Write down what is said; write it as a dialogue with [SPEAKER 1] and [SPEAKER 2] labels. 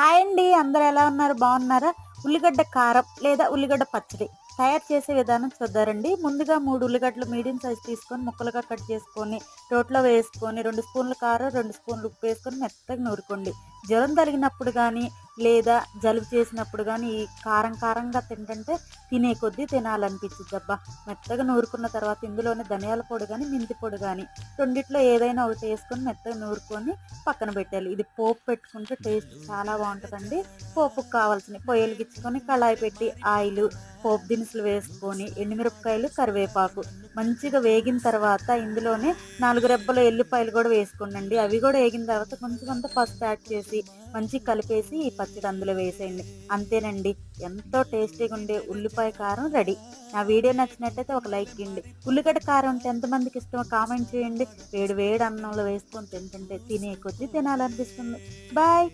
[SPEAKER 1] Hi అండి అందరు ఎలా ఉన్నారు? బాగున్నారా? ఉల్లిగడ్డ కారం లేదా ఉల్లిగడ్డ పచ్చడి తయారు చేసే విధానం చూద్దారండి. ముందుగా మూడు ఉల్లిగడ్డలు మీడియం సైజ్ తీసుకొని ముక్కలుగా కట్ చేసుకొని రోట్లో వేసుకొని రెండు స్పూన్ల కారం రెండు స్పూన్లు ఉప్పు వేసుకొని మెత్తగా నూరుకోండి. జ్వరం తరిగినప్పుడు కానీ లేదా జలుబు చేసినప్పుడు కానీ ఈ కారం కారంగా తింటుంటే తినే కొద్దీ తినాలనిపించింది అబ్బా. మెత్తగా నూరుకున్న తర్వాత ఇందులోనే ధనియాల పొడి కానీ మెంతి పొడి కానీ రెండిట్లో ఏదైనా ఒకటి వేసుకొని మెత్తగా నూరుకొని పక్కన పెట్టాలి ఇది పోపు పెట్టుకుంటే టేస్ట్ చాలా బాగుంటుందండి. పోపుకు కావాల్సిన పొయ్యలుగిచ్చుకొని కళాయి పెట్టి ఆయిల్ పోపు దినుసులు వేసుకొని ఎండుమిరపకాయలు కరివేపాకు. మంచిగా వేగిన తర్వాత ఇందులోనే నాలుగు రెబ్బల ఎల్లిపాయలు కూడా వేసుకోండి అవి కూడా వేగిన తర్వాత కొంచెం అంత పసుపు యాడ్ చేసి మంచిగా కలిపేసి ఈ పచ్చడి అందులో వేసేయండి. అంతేనండి. ఎంతో టేస్టీగా ఉండే ఉల్లిపాయ కారం రెడీ. నా వీడియో నచ్చినట్టయితే ఒక లైక్ ఇవ్వండి. ఉల్లిగడ్డ కారం అంటే ఎంతమందికి ఇష్టమో కామెంట్ చేయండి. వేడి వేడి అన్నంలో వేసుకొని తింటుంటే తినే కొద్దీ తినాలనిపిస్తుంది. బాయ్!